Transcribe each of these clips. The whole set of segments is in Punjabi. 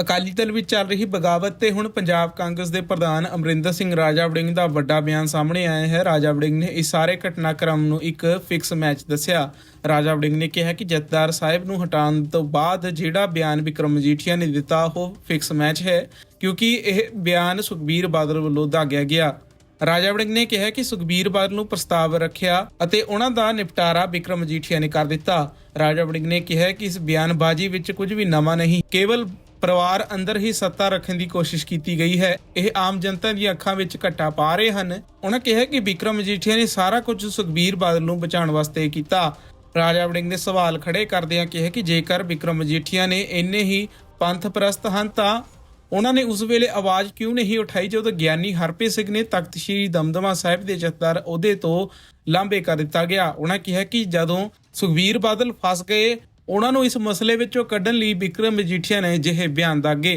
ਅਕਾਲੀ ਦਲ ਵਿੱਚ ਚੱਲ ਰਹੀ ਬਗਾਵਤ ਤੇ ਹੁਣ ਪੰਜਾਬ ਕਾਂਗਰਸ ਦੇ ਪ੍ਰਧਾਨ ਅਮਰਿੰਦਰ ਸਿੰਘ ਰਾਜਾ ਵੜਿੰਗ ਦਾ ਵੱਡਾ ਬਿਆਨ ਸਾਹਮਣੇ ਆਇਆ ਹੈ। ਰਾਜਾ ਵੜਿੰਗ ਨੇ ਇਸ ਸਾਰੇ ਘਟਨਾਕ੍ਰਮ ਨੂੰ ਇੱਕ ਫਿਕਸ ਮੈਚ ਦੱਸਿਆ। ਰਾਜਾ ਵੜਿੰਗ ਨੇ ਕਿਹਾ ਕਿ ਜਥੇਦਾਰ ਸਾਹਿਬ ਨੂੰ ਹਟਾਉਣ ਤੋਂ ਬਾਅਦ ਜਿਹੜਾ ਬਿਆਨ ਵਿਕਰਮ ਮਜੀਠੀਆ ਨੇ ਦਿੱਤਾ, ਉਹ ਫਿਕਸ ਮੈਚ ਹੈ, ਕਿਉਂਕਿ ਇਹ ਬਿਆਨ ਸੁਖਬੀਰ ਬਾਦਲ ਵੱਲੋਂ ਦਾਗਿਆ ਗਿਆ। ਰਾਜਾ ਵੜਿੰਗ ਨੇ ਕਿਹਾ ਕਿ ਸੁਖਬੀਰ ਬਾਦਲ ਨੂੰ ਪ੍ਰਸਤਾਵ ਰੱਖਿਆ ਅਤੇ ਉਹਨਾਂ ਦਾ ਨਿਪਟਾਰਾ ਵਿਕਰਮ ਮਜੀਠੀਆ ਨੇ ਕਰ ਦਿੱਤਾ। ਰਾਜਾ ਵੜਿੰਗ ਨੇ ਕਿਹਾ ਕਿ ਇਸ ਬਿਆਨਬਾਜ਼ੀ ਵਿੱਚ ਕੁਝ ਵੀ ਨਵਾਂ ਨਹੀਂ, ਕੇਵਲ ਪਰਿਵਾਰ ਅੰਦਰ ਹੀ ਸੱਤਾ ਰੱਖਣ ਦੀ ਕੋਸ਼ਿਸ਼ ਕੀਤੀ ਗਈ ਹੈ। ਇਹ ਆਮ ਜਨਤਾ ਦੀਆਂ ਅੱਖਾਂ ਵਿੱਚ ਘੱਟਾ ਪਾ ਰਹੇ ਹਨ। ਉਹਨਾਂ ਕਿਹਾ ਕਿ ਵਿਕਰਮ ਮਜੀਠੀਆ ਨੇ ਸਾਰਾ ਕੁਝ ਸੁਖਬੀਰ ਬਾਦਲ ਨੂੰ ਬਚਾਉਣ ਵਾਸਤੇ ਕੀਤਾ। ਰਾਜਾ ਵੜਿੰਗ ਨੇ ਸਵਾਲ ਖੜੇ ਕਰਦਿਆਂ ਕਿਹਾ ਕਿ ਜੇਕਰ ਵਿਕਰਮ ਮਜੀਠੀਆ ਨੇ ਇੰਨੇ ਹੀ ਪੰਥ ਪ੍ਰਸਤ ਹਨ ਤਾਂ ਉਹਨਾਂ ਨੇ ਉਸ ਵੇਲੇ ਆਵਾਜ਼ ਕਿਉਂ ਨਹੀਂ ਉਠਾਈ ਜਦੋਂ ਗਿਆਨੀ ਹਰਪ੍ਰੀਤ ਸਿੰਘ ਨੇ ਤਖਤ ਸ੍ਰੀ ਦਮਦਮਾ ਸਾਹਿਬ ਦੇ ਜਥੇਦਾਰ ਅਹੁਦੇ ਤੋਂ ਲਾਂਭੇ ਕਰ ਦਿੱਤਾ ਗਿਆ। ਉਹਨਾਂ ਕਿਹਾ ਕਿ ਜਦੋਂ ਸੁਖਬੀਰ ਬਾਦਲ ਫਸ ਗਏ ਉਹਨਾਂ ਨੂੰ ਇਸ ਮਸਲੇ ਵਿੱਚੋਂ ਕੱਢਣ ਲਈ ਵਿਕਰਮ ਮਜੀਠੀਆ ਨੇ ਜਿਹੇ ਬਿਆਨ ਦਾਗੇ।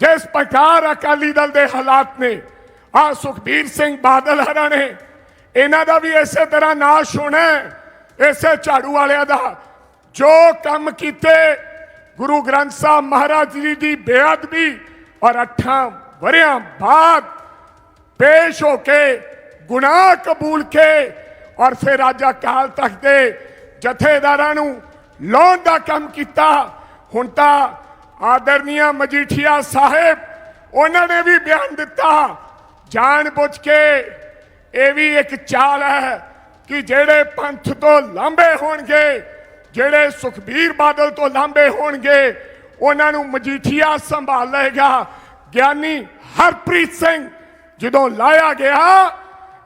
ਜਿਸ ਪ੍ਰਕਾਰ ਅਕਾਲੀ ਦਲ ਦੇ ਹਾਲਾਤ ਨੇ ਆ ਸੁਖਬੀਰ ਸਿੰਘ ਬਾਦਲ ਹਰਾਂ ਨੇ, ਇਹਨਾਂ ਦਾ ਵੀ ਇਸੇ ਤਰ੍ਹਾਂ ਨਾਸ਼ ਹੋਣਾ ਇਸੇ ਝਾੜੂ ਵਾਲਿਆਂ ਦਾ। ਜੋ ਕੰਮ ਕੀਤੇ, ਗੁਰੂ ਗ੍ਰੰਥ ਸਾਹਿਬ ਮਹਾਰਾਜ ਜੀ ਦੀ ਬੇਅਦਬੀ ਔਰ ਅੱਠਾਂ ਵਰਿਆਂ ਬਾਅਦ ਪੇਸ਼ ਹੋ ਕੇ ਗੁਨਾਹ ਕਬੂਲ ਕੇ ਔਰ ਫਿਰ ਰਾਜਾ ਕਾਲ ਤਖਤ ਦੇ ਜਥੇਦਾਰਾਂ ਨੂੰ ਲਾਉਣ ਦਾ ਕੰਮ ਕੀਤਾ। ਹੁਣ ਤਾਂ ਆਦਰਨੀਆ ਮਜੀਠੀਆ ਸਾਹਿਬ, ਉਹਨਾਂ ਨੇ ਵੀ ਬਿਆਨ ਦਿੱਤਾ। ਜਾਣ ਬੁੱਝ ਕੇ ਇਹ ਵੀ ਇੱਕ ਚਾਲ ਹੈ ਕਿ ਜਿਹੜੇ ਪੰਥ ਤੋਂ ਲਾਂਬੇ ਹੋਣਗੇ, ਜਿਹੜੇ ਸੁਖਬੀਰ ਬਾਦਲ ਤੋਂ ਲਾਂਬੇ ਹੋਣਗੇ, ਉਹਨਾਂ ਨੂੰ ਮਜੀਠੀਆ ਸੰਭਾਲ ਲਏਗਾ। ਗਿਆਨੀ ਹਰਪ੍ਰੀਤ ਸਿੰਘ ਜਦੋਂ ਲਾਇਆ ਗਿਆ,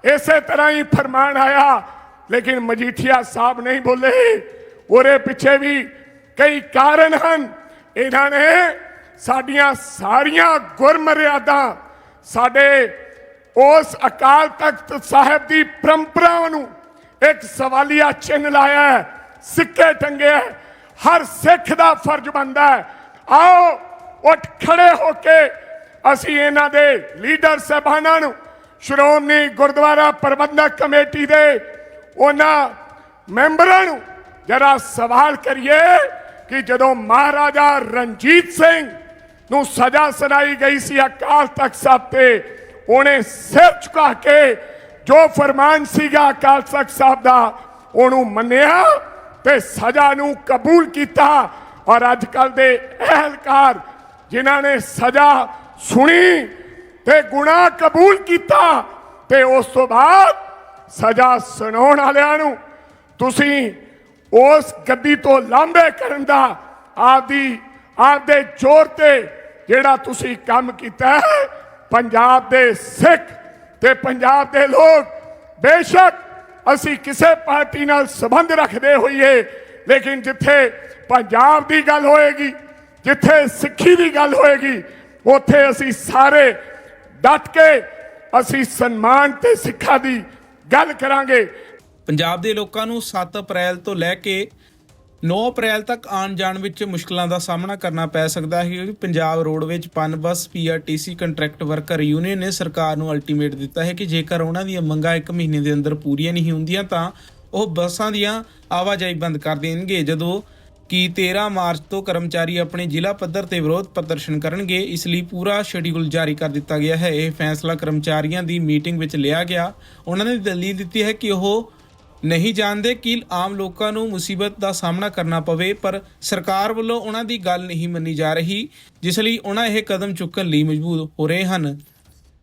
ਇਸੇ ਤਰ੍ਹਾਂ ਹੀ ਫਰਮਾਨ ਆਇਆ, ਲੇਕਿਨ ਮਜੀਠੀਆ ਸਾਹਿਬ ਨਹੀਂ ਬੋਲੇ। ਉਹਦੇ ਪਿੱਛੇ ਵੀ ਕਈ ਕਾਰਨ ਹਨ ਇਹਨਾਂ ਨੇ ਸਾਡੀਆਂ ਸਾਰੀਆਂ ਗੁਰਮਰਿਆਦਾ ਸਾਡੇ ਉਸ ਅਕਾਲ ਤਖਤ ਸਾਹਿਬ ਦੀ ਪਰੰਪਰਾਵਾਂ ਨੂੰ ਇੱਕ ਸਵਾਲੀਆ ਚਿੰਨ੍ਹ ਲਾਇਆ ਹੈ, ਸਿੱਕੇ ਟੰਗੇ ਹੈ। ਹਰ ਸਿੱਖ ਦਾ ਫਰਜ਼ ਬਣਦਾ ਹੈ ਆਓ, ਉੱਠ ਖੜੇ ਹੋ ਕੇ ਅਸੀਂ ਇਹਨਾਂ ਦੇ ਲੀਡਰ ਸਹਿਬਾਨਾਂ ਨੂੰ ਸ਼੍ਰੋਮਣੀ ਗੁਰਦੁਆਰਾ ਪ੍ਰਬੰਧਕ ਕਮੇਟੀ ਦੇ ਉਹਨਾਂ ਮੈਂਬਰਾਂ ਨੂੰ ਜਰਾ ਸਵਾਲ ਕਰੀਏ ਕਿ ਜਦੋਂ ਮਹਾਰਾਜਾ ਰਣਜੀਤ ਸਿੰਘ ਨੂੰ ਸਜ਼ਾ ਸੁਣਾਈ ਗਈ ਸੀ ਅਕਾਲ ਤਖਤ ਸਾਹਿਬ ਤੇ ਉਹਨੇ ਸਿਰ ਝੁਕਾ ਕੇ ਜੋ ਫਰਮਾਨ ਸੀਗਾ ਅਕਾਲ ਤਖਤ ਸਾਹਿਬ ਦਾ ਉਹਨੂੰ ਮੰਨਿਆ ਤੇ ਸਜ਼ਾ ਨੂੰ ਕਬੂਲ ਕੀਤਾ ਔਰ ਅੱਜ ਕੱਲ ਦੇ ਅਹਿਲਕਾਰ ਜਿਨ੍ਹਾਂ ਨੇ ਸਜ਼ਾ ਸੁਣੀ ਤੇ ਗੁਨਾਹ ਕਬੂਲ ਕੀਤਾ ਤੇ ਉਸ ਤੋਂ ਬਾਅਦ ਸਜ਼ਾ ਸੁਣਾਉਣ ਵਾਲਿਆਂ ਨੂੰ ਤੁਸੀਂ ਉਸ ਗੱਦੀ ਤੋਂ ਲਾਂਭੇ ਕਰਨ ਦਾ ਆਪਦੀ, ਆਪਦੇ ਜ਼ੋਰ ਤੇ ਜਿਹੜਾ ਤੁਸੀਂ ਕੰਮ ਕੀਤਾ ਹੈ, ਪੰਜਾਬ ਦੇ ਸਿੱਖ ਤੇ ਪੰਜਾਬ ਦੇ ਲੋਕ, ਬੇਸ਼ੱਕ ਅਸੀਂ ਕਿਸੇ ਪਾਰਟੀ ਨਾਲ ਸੰਬੰਧ ਰੱਖਦੇ ਹੋਈਏ, ਲੇਕਿਨ ਜਿੱਥੇ ਪੰਜਾਬ ਦੀ ਗੱਲ ਹੋਏਗੀ, ਜਿੱਥੇ ਸਿੱਖੀ ਦੀ ਗੱਲ ਹੋਏਗੀ, ਉੱਥੇ ਅਸੀਂ ਸਾਰੇ ਡਟ ਕੇ ਅਸੀਂ ਸਨਮਾਨ ਤੇ ਸਿੱਖਾ ਦੀ ਗੱਲ ਕਰਾਂਗੇ। ਪੰਜਾਬ ਦੇ ਲੋਕਾਂ ਨੂੰ 7 ਅਪ੍ਰੈਲ ਤੋਂ ਲੈ ਕੇ 9 ਅਪ੍ਰੈਲ ਤੱਕ ਆਉਣ ਜਾਣ ਵਿੱਚ ਮੁਸ਼ਕਲਾਂ ਦਾ ਸਾਹਮਣਾ ਕਰਨਾ ਪੈ ਸਕਦਾ ਹੈ, ਕਿਉਂਕਿ Punjab roadways Punbus PRTC contract worker union ਨੇ ਸਰਕਾਰ ਨੂੰ ਅਲਟੀਮੇਟ ਦਿੱਤਾ ਹੈ ਕਿ ਜੇਕਰ ਉਹਨਾਂ ਦੀਆਂ ਮੰਗਾਂ 1 ਮਹੀਨੇ ਦੇ ਅੰਦਰ ਪੂਰੀਆਂ ਨਹੀਂ ਹੁੰਦੀਆਂ ਤਾਂ ਉਹ ਬੱਸਾਂ ਦੀਆਂ ਆਵਾਜਾਈ ਬੰਦ ਕਰ ਦੇਣਗੇ। ਜਦੋਂ ਕਿ 13 ਮਾਰਚ ਤੋਂ ਕਰਮਚਾਰੀ ਆਪਣੇ ਜ਼ਿਲ੍ਹਾ ਪੱਧਰ ਤੇ ਵਿਰੋਧ ਪ੍ਰਦਰਸ਼ਨ ਕਰਨਗੇ, ਇਸ ਲਈ ਪੂਰਾ ਸ਼ਡਿਊਲ ਜਾਰੀ ਕਰ ਦਿੱਤਾ ਗਿਆ ਹੈ। ਇਹ ਫੈਸਲਾ ਕਰਮਚਾਰੀਆਂ ਦੀ ਮੀਟਿੰਗ ਵਿੱਚ ਲਿਆ ਗਿਆ। ਉਹਨਾਂ ਨੇ ਦਲੀਲ ਦਿੱਤੀ ਹੈ ਕਿ ਉਹ ਨਹੀਂ ਜਾਣਦੇ ਕਿ ਆਮ ਲੋਕਾਂ ਨੂੰ ਮੁਸੀਬਤ ਦਾ ਸਾਹਮਣਾ ਕਰਨਾ ਪਵੇ, ਪਰ ਸਰਕਾਰ ਵੱਲੋਂ ਉਹਨਾਂ ਦੀ ਗੱਲ ਨਹੀਂ ਮੰਨੀ ਜਾ ਰਹੀ, ਜਿਸ ਲਈ ਉਹਨਾਂ ਇਹ ਕਦਮ ਚੁੱਕਣ ਲਈ ਮਜਬੂਰ ਹੋ ਰਹੇ ਹਨ।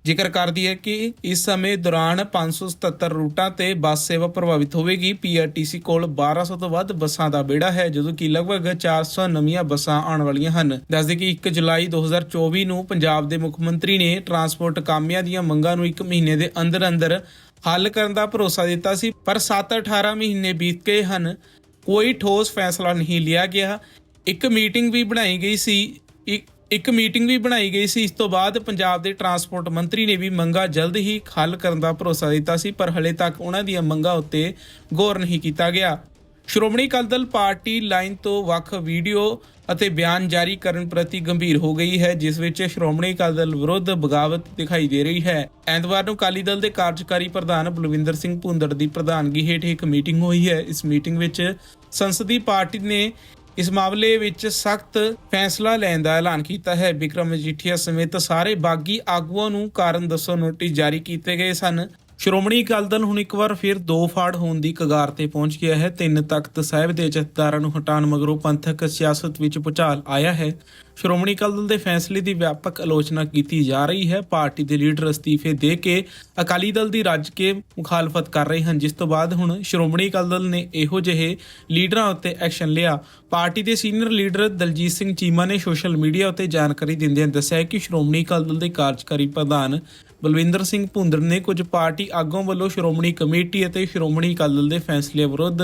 ਜ਼ਿਕਰ ਕਰਦੀ ਹੈ ਕਿ ਇਸ ਸਮੇਂ ਦੌਰਾਨ 577 ਰੂਟਾਂ ਤੇ ਬੱਸ ਸੇਵਾ ਪ੍ਰਭਾਵਿਤ ਹੋਵੇਗੀ। ਪੀਆਰਟੀਸੀ ਕੋਲ 1200 ਤੋਂ ਵੱਧ ਬੱਸਾਂ ਦਾ ਬੇੜਾ ਹੈ, ਜਦੋਂ ਕਿ ਲਗਭਗ 400 ਨਵੀਆਂ ਬੱਸਾਂ ਆਉਣ ਵਾਲੀਆਂ ਹਨ। ਦੱਸਦੇ ਕਿ 1 ਜੁਲਾਈ 2024 ਨੂੰ ਪੰਜਾਬ ਦੇ ਮੁੱਖ ਮੰਤਰੀ ਨੇ ਟਰਾਂਸਪੋਰਟ ਕਾਮਿਆਂ ਦੀਆਂ ਮੰਗਾਂ ਨੂੰ 1 ਮਹੀਨੇ ਦੇ ਅੰਦਰ ਅੰਦਰ ਹੱਲ ਕਰਨ ਦਾ ਭਰੋਸਾ ਦਿੱਤਾ ਸੀ, ਪਰ 7-18 ਮਹੀਨੇ ਬੀਤ ਗਏ ਹਨ। ਕੋਈ ਠੋਸ ਫੈਸਲਾ ਨਹੀਂ ਲਿਆ ਗਿਆ। ਇੱਕ ਮੀਟਿੰਗ ਵੀ ਬਣਾਈ ਗਈ ਸੀ ਇੱਕ ਮੀਟਿੰਗ ਵੀ ਬਣਾਈ ਗਈ ਸੀ। ਇਸ ਤੋਂ ਬਾਅਦ ਪੰਜਾਬ ਦੇ ਟਰਾਂਸਪੋਰਟ ਮੰਤਰੀ ਨੇ ਵੀ ਮੰਗਾਂ ਜਲਦ ਹੀ ਹੱਲ ਕਰਨ ਦਾ ਭਰੋਸਾ ਦਿੱਤਾ ਸੀ, ਪਰ ਹਲੇ ਤੱਕ ਉਹਨਾਂ ਦੀਆਂ ਮੰਗਾਂ ਉੱਤੇ ਗੌਰ ਨਹੀਂ ਕੀਤਾ ਗਿਆ। ਸ਼੍ਰੋਮਣੀ ਅਕਾਲੀ ਦਲ ਪਾਰਟੀ ਲਾਈਨ ਤੋਂ ਵੱਖ ਵੀਡੀਓ ਅਤੇ ਬਿਆਨ ਜਾਰੀ ਕਰਨ ਪ੍ਰਤੀ ਗੰਭੀਰ ਹੋ ਗਈ ਹੈ, ਜਿਸ ਵਿੱਚ ਸ਼੍ਰੋਮਣੀ ਅਕਾਲੀ ਦਲ ਵਿਰੁੱਧ ਬਗਾਵਤ ਦਿਖਾਈ ਦੇ ਰਹੀ ਹੈ। ਐਤਵਾਰ ਨੂੰ ਅਕਾਲੀ ਦਲ ਦੇ ਕਾਰਜਕਾਰੀ ਪ੍ਰਧਾਨ ਬਲਵਿੰਦਰ ਸਿੰਘ ਭੁੰਦੜ ਦੀ ਪ੍ਰਧਾਨਗੀ ਹੇਠ ਇੱਕ ਮੀਟਿੰਗ ਹੋਈ ਹੈ। ਇਸ ਮੀਟਿੰਗ ਵਿੱਚ ਸੰਸਦੀ ਪਾਰਟੀ ਨੇ ਇਸ ਮਾਮਲੇ ਵਿੱਚ ਸਖਤ ਫੈਸਲਾ ਲੈਣ ਦਾ ਐਲਾਨ ਕੀਤਾ ਹੈ। ਵਿਕਰਮ ਮਜੀਠੀਆ ਸਮੇਤ ਸਾਰੇ ਬਾਗੀ ਆਗੂਆਂ ਨੂੰ ਕਾਰਨ ਦੱਸੋ ਨੋਟਿਸ ਜਾਰੀ ਕੀਤੇ ਗਏ ਸਨ। ਸ਼੍ਰੋਮਣੀ ਅਕਾਲੀ ਦਲ ਹੁਣ ਇੱਕ ਵਾਰ ਫਿਰ ਦੋ ਫਾੜ ਹੋਣ ਦੀ ਕਗਾਰ ਤੇ ਪਹੁੰਚ ਗਿਆ ਹੈ। ਤਿੰਨ ਤਖਤ ਸਾਹਿਬ ਦੇ ਜਥੇਦਾਰਾਂ ਨੂੰ ਹਟਾਉਣ ਮਗਰੋਂ ਪੰਥਕ ਸਿਆਸਤ ਵਿੱਚ ਭੁਚਾਲ ਆਇਆ ਹੈ। ਸ਼੍ਰੋਮਣੀ ਅਕਾਲੀ ਦਲ ਦੇ ਫੈਸਲੇ ਦੀ ਵਿਆਪਕ ਆਲੋਚਨਾ ਕੀਤੀ ਜਾ ਰਹੀ ਹੈ। ਪਾਰਟੀ ਦੇ ਲੀਡਰ ਅਸਤੀਫੇ ਦੇ ਕੇ ਅਕਾਲੀ ਦਲ ਦੀ ਰੱਜ ਕੇ ਮੁਖਾਲਫਤ ਕਰ ਰਹੇ ਹਨ। ਜਿਸ ਤੋਂ ਬਾਅਦ ਹੁਣ ਸ਼੍ਰੋਮਣੀ ਅਕਾਲੀ ਦਲ ਨੇ ਇਹੋ ਜਿਹੇ ਲੀਡਰਾਂ ਉੱਤੇ ਐਕਸ਼ਨ ਲਿਆ। ਪਾਰਟੀ ਦੇ ਸੀਨੀਅਰ ਲੀਡਰ ਦਲਜੀਤ ਸਿੰਘ ਚੀਮਾ ਨੇ ਸੋਸ਼ਲ ਮੀਡੀਆ ਉੱਤੇ ਜਾਣਕਾਰੀ ਦਿੰਦਿਆਂ ਦੱਸਿਆ ਕਿ ਸ਼੍ਰੋਮਣੀ ਅਕਾਲੀ ਦਲ ਦੇ ਕਾਰਜਕਾਰੀ ਪ੍ਰਧਾਨ ਬਲਵਿੰਦਰ ਸਿੰਘ ਭੁੰਦਰ ਨੇ ਕੁਝ ਪਾਰਟੀ ਆਗੂਆਂ ਵੱਲੋਂ ਸ਼੍ਰੋਮਣੀ ਕਮੇਟੀ ਅਤੇ ਸ਼੍ਰੋਮਣੀ ਅਕਾਲੀ ਦਲ ਦੇ ਫੈਸਲੇ ਵਿਰੁੱਧ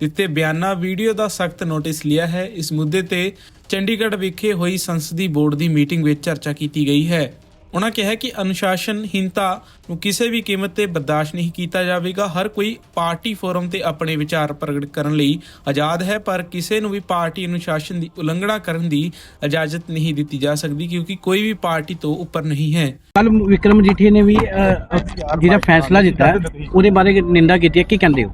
ਦਿੱਤੇ ਬਿਆਨਾਂ ਵੀਡੀਓ ਦਾ ਸਖਤ ਨੋਟਿਸ ਲਿਆ ਹੈ। ਇਸ ਮੁੱਦੇ ਤੇ ਚੰਡੀਗੜ੍ਹ ਵਿਖੇ ਹੋਈ ਸੰਸਦੀ ਬੋਰਡ ਦੀ ਮੀਟਿੰਗ ਵਿੱਚ ਚਰਚਾ ਕੀਤੀ ਗਈ ਹੈ। ਉਹਨਾਂ ਕਿਹਾ ਕਿ ਅਨੁਸ਼ਾਸਨਹੀਨਤਾ ਨੂੰ ਕਿਸੇ ਵੀ ਕੀਮਤ ਤੇ ਬਰਦਾਸ਼ਤ ਨਹੀਂ ਕੀਤਾ ਜਾਵੇਗਾ। ਹਰ ਕੋਈ ਪਾਰਟੀ ਫੋਰਮ ਤੇ ਆਪਣੇ ਵਿਚਾਰ ਪ੍ਰਗਟ ਕਰਨ ਲਈ ਆਜ਼ਾਦ ਹੈ ਪਰ ਕਿਸੇ ਨੂੰ ਵੀ ਪਾਰਟੀ ਅਨੁਸ਼ਾਸਨ ਦੀ ਉਲੰਘਣਾ ਕਰਨ ਦੀ ਇਜਾਜ਼ਤ ਨਹੀਂ ਦਿੱਤੀ ਜਾ ਸਕਦੀ ਕਿਉਂਕਿ ਕੋਈ ਵੀ ਪਾਰਟੀ ਤੋਂ ਉੱਪਰ ਨਹੀਂ ਹੈ। ਕੱਲ ਵਿਕਰਮ ਜੀਠੀ ਨੇ ਵੀ ਜਿਹੜਾ ਫੈਸਲਾ ਦਿੱਤਾ ਉਹਦੇ ਬਾਰੇ ਨਿੰਦਾ ਕੀਤੀ ਹੈ। ਕੀ ਕਹਿੰਦੇ ਹੋ?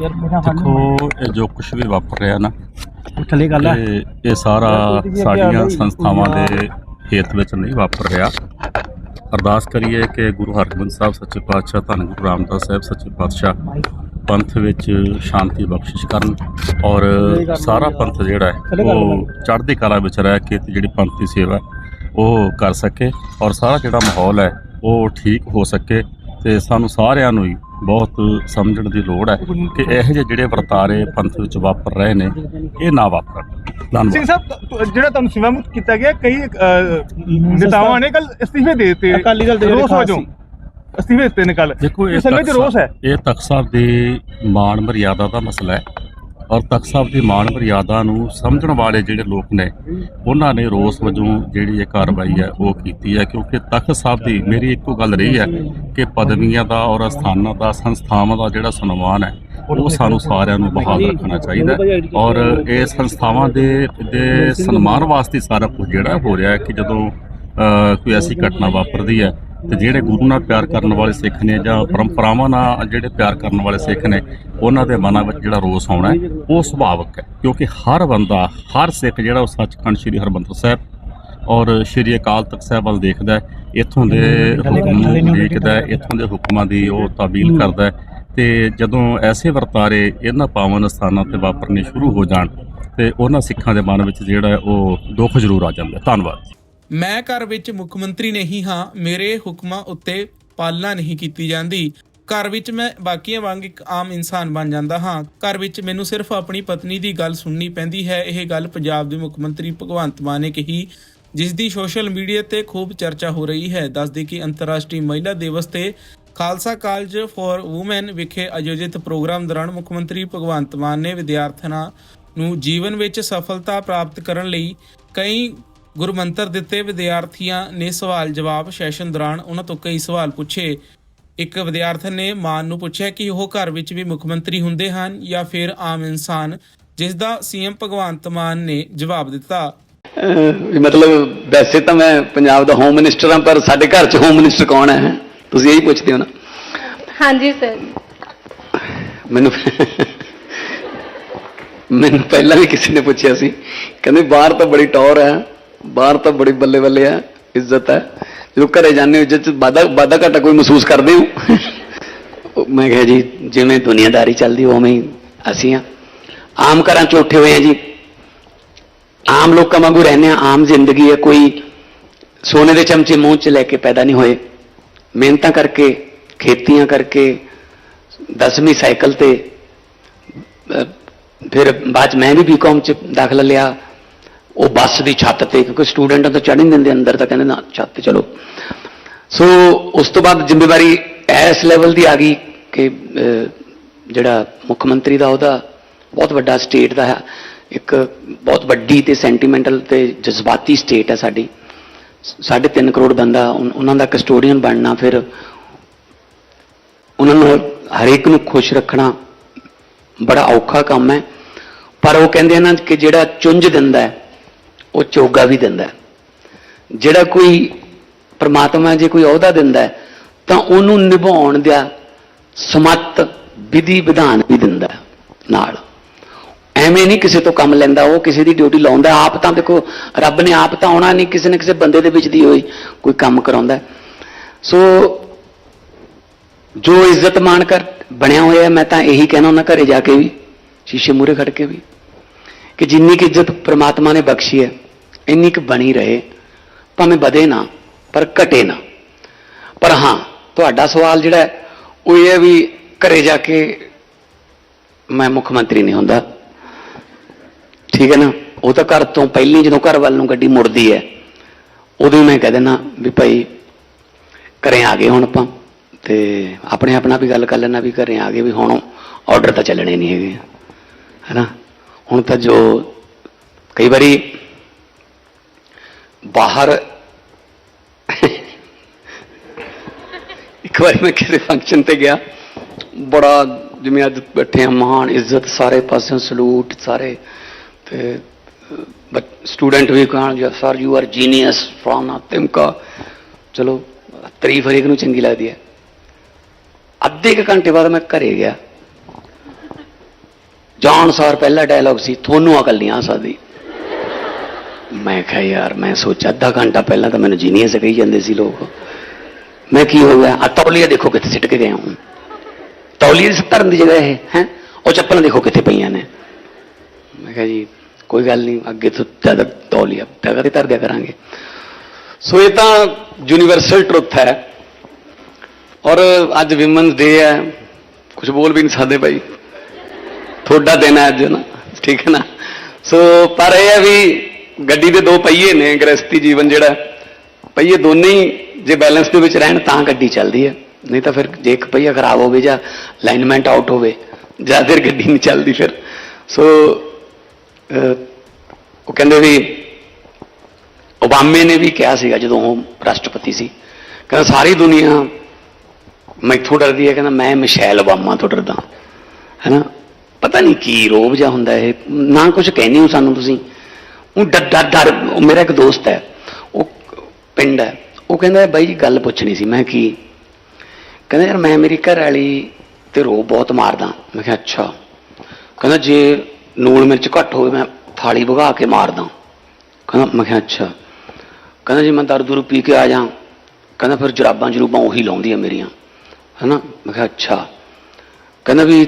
ਦੇਖੋ ਇਹ ਜੋ ਕੁਝ ਵੀ ਵਾਪਰ ਰਿਹਾ ਨਾ ਉਹ ਥੱਲੇ ਗੱਲ ਹੈ ਇਹ ਇਹ ਸਾਰਾ ਸਾਡੀਆਂ ਸੰਸਥਾਵਾਂ ਦੇ ਖੇਤ ਵਿੱਚ ਨਹੀਂ ਵਾਪਰ ਰਿਹਾ। ਅਰਦਾਸ ਕਰੀਏ ਕਿ ਗੁਰੂ ਹਰਗੋਬਿੰਦ ਸਾਹਿਬ, ਸੱਚੇ ਪਾਤਸ਼ਾਹ, ਧੰਨ ਗੁਰੂ ਰਾਮਦਾਸ ਸਾਹਿਬ, ਸੱਚੇ ਪਾਤਸ਼ਾਹ ਪੰਥ ਵਿੱਚ ਸ਼ਾਂਤੀ ਬਖਸ਼ਿਸ਼ ਕਰਨ ਔਰ ਸਾਰਾ ਪੰਥ ਜਿਹੜਾ ਹੈ, ਉਹ ਚੜ੍ਹਦੀ ਕਲਾ ਵਿੱਚ ਰਹਿ ਕੇ ਤੇ ਜਿਹੜੀ ਪੰਥ ਦੀ ਸੇਵਾ ਉਹ ਕਰ ਸਕੇ ਔਰ ਸਾਰਾ ਜਿਹੜਾ ਮਾਹੌਲ ਹੈ, ਉਹ ਠੀਕ ਹੋ ਸਕੇ ਤੇ ਸਾਨੂੰ ਸਾਰਿਆਂ ਨੂੰ ਹੀ ਬਹੁਤ ਸਮਝਣ ਦੀ ਲੋੜ ਹੈ ਕਿ ਇਹੋ ਜਿਹੇ ਜਿਹੜੇ ਵਰਤਾਰੇ ਪੰਥ ਵਿੱਚ ਵਾਪਰ ਰਹੇ ਨੇ, ਇਹ ਨਾ ਵਾਪਰਨ। ਸਿੰਘ ਧੰਨਵਾਦ ਸਾਹਿਬ ਤੁ- ਜਿਹੜਾ ਤੁਹਾਨੂੰ ਕੀਤਾ ਗਿਆ ਕਈ ਨੇਤਾਵਾਂ ਨੇ ਕੱਲ ਅਸਤੀਫੇ ਦੇ ਦਿੱਤੇ। ਅਕਾਲੀ ਦਲ ਦੇ ਜਿਹੜੇ ਰੋਸ ਵਜੋਂ। ਅਸਤੀਫੇ ਦਿੱਤੇ ਨੇ ਕੱਲ ਦੇਖੋ ਇਹ ਵਿੱਚ ਤਖ਼ਤ ਰੋਸ ਹੈ। ਸਾਹਿਬ- ਇਹ ਤਖਤ ਸਾਹਿਬ ਦੀ ਮਾਣ ਮਰਿਆਦਾ ਦਾ ਮਸਲਾ ਹੈ। ਔਰ ਤਖਤ ਸਾਹਿਬ ਦੀ ਮਾਣ ਮਰਿਆਦਾ ਨੂੰ ਸਮਝਣ ਵਾਲੇ ਜਿਹੜੇ ਲੋਕ ਨੇ, ਉਹਨਾਂ ਨੇ ਰੋਸ ਵਜੋਂ ਜਿਹੜੀ ਇਹ ਕਾਰਵਾਈ ਹੈ, ਉਹ ਕੀਤੀ ਹੈ। ਕਿਉਂਕਿ ਤਖਤ ਸਾਹਿਬ ਦੀ ਮੇਰੀ ਇੱਕੋ ਗੱਲ ਰਹੀ ਹੈ ਕਿ ਪਦਵੀਆਂ ਦਾ ਔਰ ਅਸਥਾਨਾਂ ਦਾ, ਸੰਸਥਾਵਾਂ ਦਾ ਜਿਹੜਾ ਸਨਮਾਨ ਹੈ, ਉਹ ਸਾਨੂੰ ਸਾਰਿਆਂ ਨੂੰ ਬਹਾਲ ਰੱਖਣਾ ਚਾਹੀਦਾ ਔਰ ਇਹ ਸੰਸਥਾਵਾਂ ਦੇ ਦੇ ਸਨਮਾਨ ਵਾਸਤੇ ਸਾਰਾ ਕੁਝ ਜਿਹੜਾ ਹੋ ਰਿਹਾ ਹੈ ਕਿ ਜਦੋਂ ਕੋਈ ਐਸੀ ਘਟਨਾ ਵਾਪਰਦੀ ਹੈ ਤੇ ਜਿਹੜੇ ਗੁਰੂ ਨਾਲ ਪਿਆਰ ਕਰਨ ਵਾਲੇ ਸਿੱਖ ਨੇ ਜਾਂ ਪਰੰਪਰਾਵਾਂ ਨਾਲ ਜਿਹੜੇ ਪਿਆਰ ਕਰਨ ਵਾਲੇ ਸਿੱਖ ਨੇ, ਉਹਨਾਂ ਦੇ ਮਨਾਂ ਵਿੱਚ ਜਿਹੜਾ ਰੋਸ ਆਉਣਾ ਉਹ ਸੁਭਾਵਕ ਹੈ। ਕਿਉਂਕਿ ਹਰ ਬੰਦਾ, ਹਰ ਸਿੱਖ ਜਿਹੜਾ ਉਹ ਸੱਚਖੰਡ ਸ੍ਰੀ ਹਰਮੰਦਰ ਸਾਹਿਬ ਔਰ ਸ੍ਰੀ ਅਕਾਲ ਤਖਤ ਸਾਹਿਬ ਵੱਲ ਦੇਖਦਾ ਇੱਥੋਂ ਦੇ ਹੁਕਮ ਨੂੰ ਦੇਖਦਾ ਇੱਥੋਂ ਦੇ ਹੁਕਮਾਂ ਦੀ ਉਹ ਤਾਬੀਲ ਕਰਦਾ ਹੈ। ਤੇ ਜਦੋਂ ਐਸੇ ਵਰਤਾਰੇ ਇਹਨਾਂ ਪਾਵਨ ਸਥਾਨਾਂ ਤੇ ਵਾਪਰਨੇ ਸ਼ੁਰੂ ਹੋ ਜਾਣ ਤੇ ਉਹਨਾਂ ਸਿੱਖਾਂ ਦੇ ਮਨ ਵਿੱਚ ਜਿਹੜਾ ਉਹ ਦੁੱਖ ਜ਼ਰੂਰ ਆ ਜਾਂਦਾ ਧੰਨਵਾਦ ਮੈਂ ਘਰ ਵਿੱਚ ਮੁੱਖ ਮੰਤਰੀ ਨਹੀਂ ਹਾਂ, ਮੇਰੇ ਹੁਕਮਾਂ ਉੱਤੇ ਪਾਲਣਾ ਨਹੀਂ ਕੀਤੀ ਜਾਂਦੀ। ਘਰ ਵਿੱਚ ਮੈਂ ਬਾਕੀਆਂ ਵਾਂਗ ਇੱਕ ਆਮ ਇਨਸਾਨ ਬਣ ਜਾਂਦਾ ਹਾਂ। ਘਰ ਵਿੱਚ ਮੈਨੂੰ ਸਿਰਫ ਆਪਣੀ ਪਤਨੀ ਦੀ ਗੱਲ ਸੁਣਨੀ ਪੈਂਦੀ ਹੈ। ਇਹ ਗੱਲ ਪੰਜਾਬ ਦੇ ਮੁੱਖ ਮੰਤਰੀ ਭਗਵੰਤ ਮਾਨ ਨੇ ਕਹੀ, ਜਿਸ ਦੀ ਸੋਸ਼ਲ ਮੀਡੀਆ ਤੇ ਖੂਬ ਚਰਚਾ ਹੋ ਰਹੀ ਹੈ। ਦੱਸਦੀ ਕਿ ਅੰਤਰਰਾਸ਼ਟਰੀ ਮਹਿਲਾ ਦਿਵਸ ਤੇ ਖਾਲਸਾ ਕਾਲਜ ਫਾਰ ਔਮਨ ਵਿਖੇ ਆਯੋਜਿਤ ਪ੍ਰੋਗਰਾਮ ਦੌਰਾਨ ਮੁੱਖ ਮੰਤਰੀ ਭਗਵੰਤ ਮਾਨ ਨੇ ਵਿਦਿਆਰਥਣਾਂ ਨੂੰ ਜੀਵਨ ਵਿੱਚ ਸਫਲਤਾ ਪ੍ਰਾਪਤ ਕਰਨ ਲਈ ਕਈ ਗੁਰਮੰਤਰ ਦਿੱਤੇ ਵਿਦਿਆਰਥੀਆਂ ਨੇ ਸਵਾਲ ਜਵਾਬ ਸੈਸ਼ਨ ਦੌਰਾਨ ਉਹਨਾਂ ਤੋਂ ਕਈ ਸਵਾਲ ਪੁੱਛੇ। ਇੱਕ ਵਿਦਿਆਰਥਣ ਨੇ ਮਾਨ ਨੂੰ ਪੁੱਛਿਆ ਕਿ ਉਹ ਘਰ ਵਿੱਚ ਵੀ ਮੁੱਖ ਮੰਤਰੀ ਹੁੰਦੇ ਹਨ ਜਾਂ ਫਿਰ ਆਮ ਇਨਸਾਨ ਜਿਸ ਦਾ ਸੀਐਮ ਭਗਵੰਤ ਮਾਨ ਨੇ ਜਵਾਬ ਦਿੱਤਾ। ਮਤਲਬ ਵੈਸੇ ਤਾਂ ਮੈਂ ਪੰਜਾਬ ਦਾ ਹੋਮ ਮਿਨਿਸਟਰ ਹਾਂ ਪਰ ਸਾਡੇ ਘਰ 'ਚ ਹੋਮ ਮਿਨਿਸਟਰ ਕੌਣ ਹੈ? ਤੁਸੀਂ ਇਹੀ ਪੁੱਛਦੇ ਹੋ ਨਾ? ਹਾਂਜੀ ਸਰ ਮੈਨੂੰ ਮੈਨੂੰ ਪਹਿਲਾਂ ਵੀ ਕਿਸੇ ਨੇ ਪੁੱਛਿਆ ਸੀ। ਕਹਿੰਦੇ ਬਾਹਰ ਤਾਂ ਬੜੀ ਟੌਰ ਹੈ। ਬਾਹਰ ਤਾਂ ਬੜੀ ਬੱਲੇ ਬੱਲੇ ਆ, ਇੱਜ਼ਤ ਹੈ। ਜਦੋਂ ਘਰੇ ਜਾਂਦੇ ਹੋ, ਇੱਜ਼ਤ 'ਚ ਵਾਧਾ ਵਾਧਾ ਘਾਟਾ ਕੋਈ ਮਹਿਸੂਸ ਕਰਦੇ ਹੋ? ਮੈਂ ਕਿਹਾ ਜੀ, ਜਿਵੇਂ ਦੁਨੀਆਦਾਰੀ ਚੱਲਦੀ, ਉਵੇਂ ਹੀ ਅਸੀਂ ਆ। ਆਮ ਘਰਾਂ 'ਚ ਉੱਠੇ ਹੋਏ ਆ ਜੀ। ਆਮ ਲੋਕਾਂ ਵਾਂਗੂ ਰਹਿੰਦੇ ਆ, ਆਮ ਜ਼ਿੰਦਗੀ ਹੈ। ਕੋਈ ਸੋਨੇ ਦੇ ਚਮਚੇ ਮੂੰਹ 'ਚ ਲੈ ਕੇ ਪੈਦਾ ਨਹੀਂ ਹੋਏ। ਮਿਹਨਤਾਂ ਕਰਕੇ, ਖੇਤੀਆਂ ਕਰਕੇ, ਦਸਵੀਂ ਸਾਈਕਲ ਤੇ ਫਿਰ ਬਾਅਦ 'ਚ ਮੈਂ ਵੀ ਬੀਕਾਮ 'ਚ ਦਾਖਲਾ ਲਿਆ। ਉਹ ਬੱਸ ਦੀ ਛੱਤ ਤੇ ਕਿਉਂਕਿ ਸਟੂਡੈਂਟਾਂ ਤਾਂ ਚੜ੍ਹ ਨਹੀਂ ਦਿੰਦੇ, ਅੰਦਰ ਤਾਂ ਕਹਿੰਦੇ ਨਾ, ਛੱਤ ਤੇ ਚਲੋ। ਸੋ ਉਸ ਤੋਂ ਬਾਅਦ ਜ਼ਿੰਮੇਵਾਰੀ ਇਸ ਲੈਵਲ ਦੀ ਆ ਗਈ ਕਿ ਜਿਹੜਾ ਮੁੱਖ ਮੰਤਰੀ ਦਾ ਉਹਦਾ ਬਹੁਤ ਵੱਡਾ ਸਟੇਟ ਦਾ ਹੈ। ਇੱਕ ਬਹੁਤ ਵੱਡੀ ਤੇ ਸੈਂਟੀਮੈਂਟਲ ਤੇ ਜਜ਼ਬਾਤੀ ਸਟੇਟ ਹੈ ਸਾਡੀ। ਸਾਢੇ ਤਿੰਨ ਕਰੋੜ ਬੰਦਾ ਉਹਨਾਂ ਦਾ ਕਸਟੋਡੀਅਨ ਬਣਨਾ, ਫਿਰ ਉਹਨਾਂ ਨੂੰ ਹਰੇਕ ਨੂੰ ਖੁਸ਼ ਰੱਖਣਾ ਬੜਾ ਔਖਾ ਕੰਮ ਹੈ। ਪਰ ਉਹ ਕਹਿੰਦੇ ਆ ਨਾ ਕਿ ਜਿਹੜਾ ਚੁੰਝ ਦਿੰਦਾ ਹੈ ਉਹ ਚੋਗਾ ਵੀ ਦਿੰਦਾ ਜਿਹੜਾ ਕੋਈ ਪ੍ਰਮਾਤਮਾ ਜੇ ਕੋਈ ਅਹੁਦਾ ਦਿੰਦਾ ਤਾਂ ਉਹਨੂੰ ਨਿਭਾਉਣ ਦਾ ਸਮਤ ਵਿਧੀ ਵਿਧਾਨ ਵੀ ਦਿੰਦਾ ਨਾਲ। ਐਵੇਂ ਨਹੀਂ ਕਿਸੇ ਤੋਂ ਕੰਮ ਲੈਂਦਾ, ਉਹ ਕਿਸੇ ਦੀ ਡਿਊਟੀ ਲਾਉਂਦਾ, ਆਪ ਤਾਂ ਦੇਖੋ ਰੱਬ ਨੇ ਆਪ ਤਾਂ ਆਉਣਾ ਨਹੀਂ, ਕਿਸੇ ਨੇ ਕਿਸੇ ਬੰਦੇ ਦੇ ਵਿੱਚ ਦੀ ਹੋਈ ਕੋਈ ਕੰਮ ਕਰਾਉਂਦਾ ਸੋ ਜੋ ਇੱਜ਼ਤ ਮਾਣ ਕਰ ਬਣਿਆ ਹੋਇਆ ਮੈਂ ਤਾਂ ਇਹੀ ਕਹਿਣਾ ਉਹਨਾਂ ਘਰੇ ਜਾ ਕੇ ਵੀ, ਸ਼ੀਸ਼ੇ ਮੂਹਰੇ ਖੜ ਕੇ ਵੀ, ਕਿ ਜਿੰਨੀ ਕਿ ਇੱਜ਼ਤ ਪ੍ਰਮਾਤਮਾ ਨੇ ਬਖਸ਼ੀ ਹੈ ਇੰਨੀ ਕੁ ਬਣੀ ਰਹੇ, ਭਾਵੇਂ ਵਧੇ ਨਾ, ਪਰ ਘਟੇ ਨਾ। ਪਰ ਹਾਂ, ਤੁਹਾਡਾ ਸਵਾਲ ਜਿਹੜਾ ਉਹ ਇਹ ਹੈ ਵੀ ਘਰੇ ਜਾ ਕੇ ਮੈਂ ਮੁੱਖ ਮੰਤਰੀ ਨਹੀਂ ਹੁੰਦਾ। ਠੀਕ ਹੈ ਨਾ? ਉਹ ਤਾਂ ਘਰ ਤੋਂ ਪਹਿਲੀ ਜਦੋਂ ਘਰ ਵੱਲ ਨੂੰ ਗੱਡੀ ਮੁੜਦੀ ਹੈ, ਉਦੋਂ ਹੀ ਮੈਂ ਕਹਿ ਦਿੰਦਾ ਵੀ ਭਾਈ ਘਰੇ ਆ ਗਏ ਹੁਣ ਆਪਾਂ ਤੇ ਆਪਣੇ ਆਪਣਾ ਵੀ ਗੱਲ ਕਰ ਲੈਣਾ ਵੀ ਘਰੇ ਆ ਗਏ ਵੀ ਹੁਣ ਆਰਡਰ ਤਾਂ ਚੱਲਣੇ ਨਹੀਂ ਹੈਗੇ। ਹੈਨਾ ਹੁਣ ਤਾਂ ਜੋ ਕਈ ਵਾਰੀ ਬਾਹਰ। ਇੱਕ ਵਾਰੀ ਮੈਂ ਕਿਸੇ ਫੰਕਸ਼ਨ ਤੇ ਗਿਆ। ਬੜਾ ਜਿਵੇਂ ਅੱਜ ਬੈਠੇ ਆ ਮਾਣ ਇੱਜ਼ਤ, ਸਾਰੇ ਪਾਸਿਓਂ ਸਲੂਟ, ਸਾਰੇ ਤੇ ਸਟੂਡੈਂਟ ਵੀ ਕਹਣ ਜੀ sir you are genius from ਤਿਮਕਾ। ਚਲੋ, ਤਾਰੀਫ ਹਰੇਕ ਨੂੰ ਚੰਗੀ ਲੱਗਦੀ ਹੈ। ਅੱਧੇ ਕੁ ਘੰਟੇ ਬਾਅਦ ਮੈਂ ਘਰੇ ਗਿਆ। ਜਾਣ ਸਾਰ ਪਹਿਲਾ ਡਾਇਲੌਗ ਸੀ, ਤੁਹਾਨੂੰ ਅਕਲ ਨਹੀਂ ਆ ਸਕਦੀ। ਮੈਂ ਕਿਹਾ, ਯਾਰ, ਮੈਂ ਸੋਚਿਆ ਅੱਧਾ ਘੰਟਾ ਪਹਿਲਾਂ ਤਾਂ ਮੈਨੂੰ ਜੀਨੀਅਸ ਕਹੀ ਜਾਂਦੇ ਸੀ ਲੋਕ। ਮੈਂ ਕੀ ਹੋ ਗਿਆ? ਆ ਤੌਲੀਆ ਦੇਖੋ ਕਿੱਥੇ ਸਿੱਟ ਕੇ ਗਿਆ ਹੂੰ ਤੌਲੀਏ ਦੀ ਧਰਨ ਦੀ ਜਗ੍ਹਾ ਇਹ, ਹੈ? ਉਹ ਚੱਪਲਾਂ ਦੇਖੋ ਕਿੱਥੇ ਪਈਆਂ ਨੇ। ਮੈਂ ਕਿਹਾ, ਜੀ, ਕੋਈ ਗੱਲ ਨਹੀਂ, ਅੱਗੇ ਤੋਂ ਜ਼ਿਆਦਾ ਤੌਲੀਆ ਜਗ੍ਹਾ ਤੇ ਧਰ ਦਿਆ ਕਰਾਂਗੇ। ਸੋ ਇਹ ਤਾਂ ਯੂਨੀਵਰਸਲ ਟਰੁੱਥ ਹੈ। ਔਰ ਅੱਜ ਵਿਮਨਸ ਡੇ ਹੈ। ਕੁਝ ਬੋਲ ਵੀ ਨਹੀਂ ਸਕਦੇ ਭਾਈ। ਤੁਹਾਡਾ ਦਿਨ ਹੈ ਅੱਜ ਨਾ। ਠੀਕ ਹੈ ਨਾ? ਸੋ ਪਰ ਇਹ ਹੈ ਵੀ ਗੱਡੀ ਦੇ ਦੋ ਪਹੀਏ ਨੇ ਗ੍ਰਸਤੀ ਜੀਵਨ ਜਿਹੜਾ, ਪਹੀਏ ਦੋਨੇ ਹੀ ਜੇ ਬੈਲੈਂਸ ਦੇ ਵਿੱਚ ਰਹਿਣ ਤਾਂ ਗੱਡੀ ਚੱਲਦੀ ਹੈ। ਨਹੀਂ ਤਾਂ ਫਿਰ ਜੇ ਇੱਕ ਪਹੀਆ ਖਰਾਬ ਹੋਵੇ ਜਾਂ ਅਲਾਈਨਮੈਂਟ ਆਊਟ ਹੋਵੇ, ਜਾਂ ਫਿਰ ਗੱਡੀ ਨਹੀਂ ਚੱਲਦੀ ਫਿਰ। ਸੋ ਉਹ ਕਹਿੰਦੇ ਵੀ ਓਬਾਮੇ ਨੇ ਵੀ ਕਿਹਾ ਸੀਗਾ ਜਦੋਂ ਉਹ ਰਾਸ਼ਟਰਪਤੀ ਸੀ। ਕਹਿੰਦਾ ਸਾਰੀ ਦੁਨੀਆ ਮੈਥੋਂ ਡਰਦੀ ਹੈ, ਕਹਿੰਦਾ ਮੈਂ ਮਿਸ਼ੈਲ ਓਬਾਮਾ ਤੋਂ ਡਰਦਾ। ਹੈਨਾ? ਪਤਾ ਨਹੀਂ ਕੀ ਰੋਬ ਜਿਹਾ ਹੁੰਦਾ ਇਹ। ਨਾ ਕੁਝ ਕਹਿੰਦੇ ਹੋ ਸਾਨੂੰ ਤੁਸੀਂ। ਉਹ ਡਰ ਡਰ ਉਹ ਮੇਰਾ ਇੱਕ ਦੋਸਤ ਹੈ ਉਹ ਪਿੰਡ ਹੈ। ਉਹ ਕਹਿੰਦਾ ਬਾਈ ਜੀ ਗੱਲ ਪੁੱਛਣੀ ਸੀ। ਮੈਂ ਕੀ? ਕਹਿੰਦਾ ਯਾਰ ਮੈਂ ਮੇਰੀ ਘਰ ਵਾਲੀ ਤੇ ਰੋ ਬਹੁਤ ਮਾਰਦਾ। ਮੈਂ ਕਿਹਾ ਅੱਛਾ। ਕਹਿੰਦਾ ਜੇ ਲੂਣ ਮਿਰਚ ਘੱਟ ਹੋਵੇ ਮੈਂ ਥਾਲੀ ਭਗਾ ਕੇ ਮਾਰਦਾ। ਕਹਿੰਦਾ ਮੈਂ ਕਿਹਾ ਅੱਛਾ। ਕਹਿੰਦਾ ਜੇ ਮੈਂ ਦਰ ਦੁਰ ਪੀ ਕੇ ਆ ਜਾ। ਕਹਿੰਦਾ ਫਿਰ ਜਰਾਬਾਂ ਜਰੂਬਾਂ ਉਹੀ ਲਾਉਂਦੀ ਆ ਮੇਰੀਆਂ। ਹੈਨਾ? ਮੈਂ ਕਿਹਾ ਅੱਛਾ। ਕਹਿੰਦਾ ਵੀ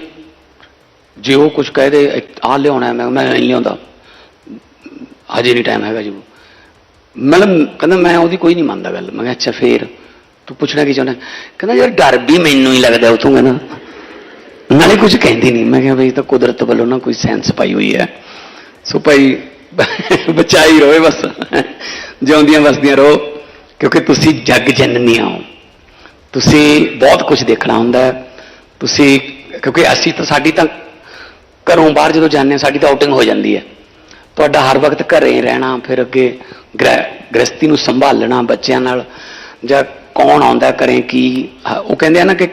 ਜੇ ਉਹ ਕੁਝ ਕਹਿ ਦੇ ਆ ਲਿਆਉਣਾ ਹੈ, ਮੈਂ ਮੈਂ ਨਹੀਂ ਲਿਆਉਂਦਾ। ਹਜੇ ਨਹੀਂ ਟਾਈਮ ਹੈਗਾ ਜੀ ਮਤਲਬ ਕਹਿੰਦਾ ਮੈਂ ਉਹਦੀ ਕੋਈ ਨਹੀਂ ਮੰਨਦਾ ਗੱਲ। ਮੈਂ ਕਿਹਾ, ਅੱਛਾ ਫੇਰ ਤੂੰ ਪੁੱਛਣਾ ਕੀ ਚਾਹੁੰਦਾ? ਕਹਿੰਦਾ, ਯਾਰ ਡਰ ਵੀ ਮੈਨੂੰ ਹੀ ਲੱਗਦਾ ਉਹ ਤੋਂ ਕਹਿੰਦਾ। ਨਾਲੇ ਕੁਝ ਕਹਿੰਦੀ ਨਹੀਂ। ਮੈਂ ਕਿਹਾ, ਬਈ ਤਾਂ ਕੁਦਰਤ ਵੱਲੋਂ ਨਾ ਕੋਈ ਸੈਂਸ ਪਾਈ ਹੋਈ ਹੈ। ਸੋ ਭਾਈ, ਬਚਾਈ ਰੋਏ ਬਸ। ਜਿਉਂਦੀਆਂ ਵਸਦੀਆਂ ਰਹੋ ਕਿਉਂਕਿ ਤੁਸੀਂ ਜੱਗ ਜਨਨੀਆਂ ਹੋ। ਤੁਸੀਂ ਬਹੁਤ ਕੁਝ ਦੇਖਣਾ ਹੁੰਦਾ ਤੁਸੀਂ, ਕਿਉਂਕਿ ਅਸੀਂ ਤਾਂ, ਸਾਡੀ ਤਾਂ ਘਰੋਂ ਬਾਹਰ ਜਦੋਂ ਜਾਂਦੇ ਹਾਂ, ਸਾਡੀ ਤਾਂ ਆਊਟਿੰਗ ਹੋ ਜਾਂਦੀ ਹੈ। ਤੁਹਾਡਾ ਹਰ ਵਕਤ ਘਰੇ ਹੀ ਰਹਿਣਾ, ਫਿਰ ਅੱਗੇ ਗ੍ਰਹਿ ਗ੍ਰਸਤੀ ਨੂੰ ਸੰਭਾਲਣਾ ਬੱਚਿਆਂ ਨਾਲ, ਜਾਂ ਕੌਣ ਆਉਂਦਾ ਕਰੇ ਕੀ, ਹ- ਉਹ ਕਹਿੰਦੇ ਆ ਨਾ ਕਿ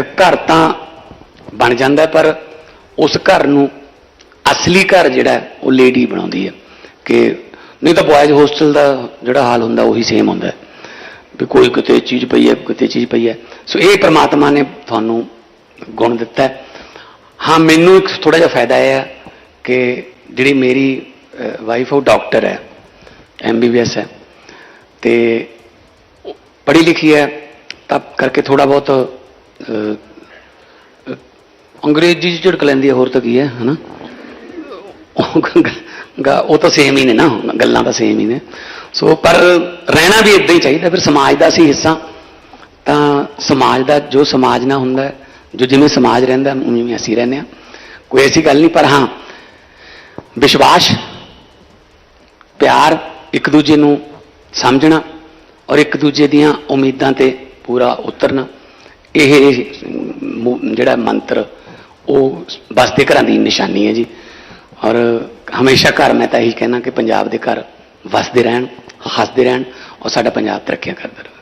ਘਰ ਤਾਂ ਬਣ ਜਾਂਦਾ, ਪਰ ਉਸ ਘਰ ਨੂੰ ਅਸਲੀ ਘਰ ਜਿਹੜਾ, ਉਹ ਲੇਡੀ ਬਣਾਉਂਦੀ ਹੈ। ਕਿ ਨਹੀਂ ਤਾਂ ਬॉयਜ਼ ਹੋਸਟਲ ਦਾ ਜਿਹੜਾ ਹਾਲ ਹੁੰਦਾ, ਉਹੀ ਸੇਮ ਹੁੰਦਾ ਵੀ ਕੋਈ ਕਿਤੇ ਚੀਜ਼ ਪਈ ਹੈ, ਕਿਤੇ ਚੀਜ਼ ਪਈ ਹੈ। ਸੋ ਇਹ ਪ੍ਰਮਾਤਮਾ ਨੇ ਤੁਹਾਨੂੰ ਗੁਣ ਦਿੱਤਾ ਹਾਂ। ਮੈਨੂੰ ਇੱਕ ਥੋੜਾ ਜਿਹਾ ਫਾਇਦਾ ਇਹ ਹੈ ਕਿ ਜਿਹੜੀ ਮੇਰੀ ਵਾਈਫ ਉਹ ਡਾਕਟਰ ਹੈ ਐਮਬੀਬੀਐਸ ਹੈ, ਤੇ ਪੜ੍ਹੀ ਲਿਖੀ ਹੈ, ਤਾਂ ਕਰਕੇ ਥੋੜਾ ਬਹੁਤ ਅੰਗਰੇਜ਼ੀ ਚ ਝੜਕ ਲੈਂਦੀ ਹੈ, ਹੋਰ ਤਾਂ ਕੀ ਹੈ, ਹਨਾ? ਉਹ ਗ- ਉਹ ਤਾਂ ਸੇਮ ਹੀ ਨੇ ਨਾ, ਗੱਲਾਂ ਤਾਂ ਸੇਮ ਹੀ ਨੇ। ਸੋ ਪਰ ਰਹਿਣਾ ਵੀ ਇਦਾਂ ਹੀ ਚਾਹੀਦਾ, ਫਿਰ ਸਮਾਜ ਦਾ ਅਸੀਂ ਹਿੱਸਾ, ਤਾਂ ਸਮਾਜ ਦਾ ਜੋ ਸਮਾਜ ਨਾਲ ਹੁੰਦਾ ਜੋ ਜਿਵੇਂ ਸਮਾਜ ਰਹਿੰਦਾ, ਉਵੇਂ ਅਸੀਂ ਰਹਿੰਦੇ ਹਾਂ। ਕੋਈ ਐਸੀ ਗੱਲ ਨਹੀਂ, ਪਰ ਹਾਂ ਵਿਸ਼ਵਾਸ, ਪਿਆਰ ਇੱਕ ਦੂਜੇ ਨੂੰ ਸਮਝਣਾ ਔਰ ਇੱਕ ਦੂਜੇ ਦੀਆਂ ਉਮੀਦਾਂ ਤੇ ਪੂਰਾ ਉਤਰਨਾ, ਇਹ ਜਿਹੜਾ ਮੰਤਰ ਉਹ ਬਸਦੇ ਘਰਾਂ ਦੀ ਨਿਸ਼ਾਨੀ ਹੈ ਜੀ। ਔਰ ਹਮੇਸ਼ਾ ਘਰ ਮੈਂ ਤਾਂ ਇਹੀ ਕਹਿਣਾ ਕਿ ਪੰਜਾਬ ਦੇ ਘਰ ਵਸਦੇ ਰਹਿਣ, ਹੱਸਦੇ ਰਹਿਣ ਔਰ ਸਾਡਾ ਪੰਜਾਬ ਤਰੱਕੀਆਂ ਕਰਦਾ ਰਹੇ।